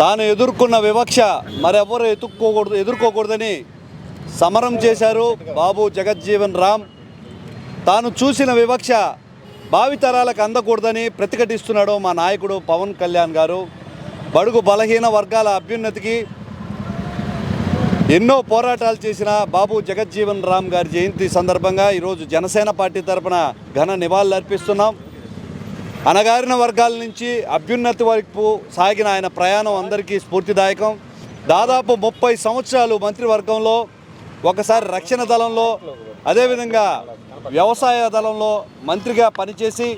తాను ఎదుర్కొన్న వివక్ష మరెవరు ఎదుర్కోకూడదు ఎదుర్కోకూడదని సమరం చేశారు బాబు జగజ్జీవన్ రామ్. తాను చూసిన వివక్ష భావితరాలకు అందకూడదని ప్రతిఘటిస్తున్నాడు మా నాయకుడు పవన్ కళ్యాణ్ గారు. బడుగు బలహీన వర్గాల అభ్యున్నతికి ఎన్నో పోరాటాలు చేసిన బాబు జగజ్జీవన్ రామ్ గారి జయంతి సందర్భంగా ఈరోజు జనసేన పార్టీ తరపున ఘన నివాళులు అర్పిస్తున్నాం అణగారిన వర్గాల నుంచి అభ్యున్నతి వరకు సాగిన ఆయన ప్రయాణం అందరికీ స్ఫూర్తిదాయకం. దాదాపు ముప్పై సంవత్సరాలు మంత్రివర్గంలో ఒకసారి రక్షణ దళంలో అదేవిధంగా వ్యవసాయ దళంలో మంత్రిగా పనిచేసి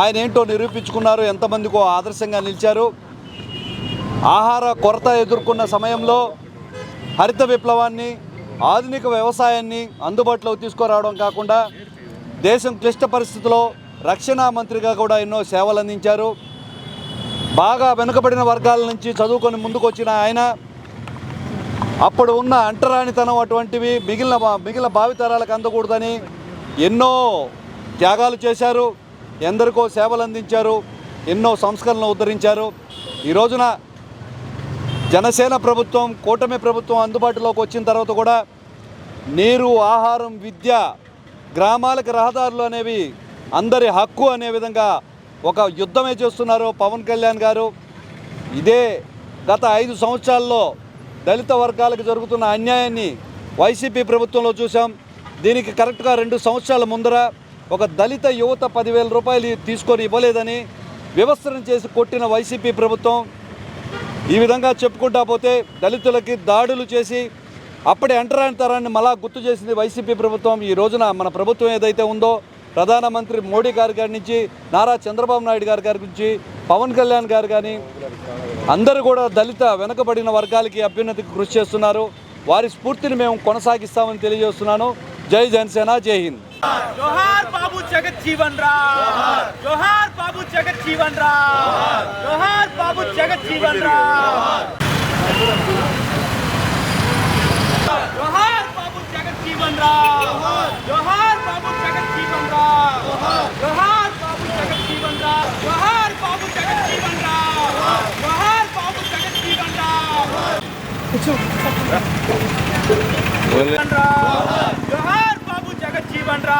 ఆయన ఏంటో నిరూపించుకున్నారు ఎంతమందికో ఆదర్శంగా నిలిచారు. ఆహార కొరత ఎదుర్కొన్న సమయంలో హరిత విప్లవాన్ని ఆధునిక వ్యవసాయాన్ని అందుబాటులోకి తీసుకురావడం కాకుండా దేశం క్లిష్ట పరిస్థితిలో రక్షణ మంత్రిగా కూడా ఎన్నో సేవలు అందించారు. బాగా వెనుకబడిన వర్గాల నుంచి చదువుకొని ముందుకు వచ్చిన ఆయన. అప్పుడు ఉన్న అంటరానితనం అటువంటివి మిగిలిన మిగిలిన భావితరాలకు అందకూడదని ఎన్నో త్యాగాలు చేశారు. ఎందరికో సేవలు అందించారు. ఎన్నో సంస్కరణలు ఉద్ధరించారు. ఈ రోజున జనసేన ప్రభుత్వం కూటమి ప్రభుత్వం అందుబాటులోకి వచ్చిన తర్వాత కూడా నీరు ఆహారం విద్య గ్రామాలకు రహదారులు అనేవి అందరి హక్కు అనే విధంగా ఒక యుద్ధమే చేస్తున్నారు పవన్ కళ్యాణ్ గారు. ఇదే గత ఐదు సంవత్సరాల్లో దళిత వర్గాలకు జరుగుతున్న అన్యాయాన్ని వైసీపీ ప్రభుత్వంలో చూసాం దీనికి కరెక్ట్గా రెండు సంవత్సరాల ముందర ఒక దళిత యువత పదివేల రూపాయలు తీసుకొని ఇవ్వలేదని వ్యవస్థను చేసి కొట్టిన వైసీపీ ప్రభుత్వం ఈ విధంగా చెప్పుకుంటా పోతే దళితులకి దాడులు చేసి అప్పటి అంటరాని తరాన్ని మళ్ళా గుర్తు చేసింది వైసీపీ ప్రభుత్వం. ఈ రోజున మన ప్రభుత్వం ఏదైతే ఉందో ప్రధానమంత్రి మోడీ గారి గారి నుంచి నారా చంద్రబాబు నాయుడు గారి గారి నుంచి పవన్ కళ్యాణ్ గారు కానీ అందరూ కూడా దళిత వెనుకబడిన వర్గాలకి అభ్యున్నతికి కృషి చేస్తున్నారు. వారి స్ఫూర్తిని మేము కొనసాగిస్తామని తెలియజేస్తున్నాను. జై జనసేన జై హింద్. జోహార్ బాబు జగత్ జీవన్ రామ్ జోహార్ బాబు జగత్ జీవన్ రామ్ జోహార్ బాబు జగత్ జీవన్ రామ్ వచ్చు జోహార్ బాబు జగజ్జీవన్ రా.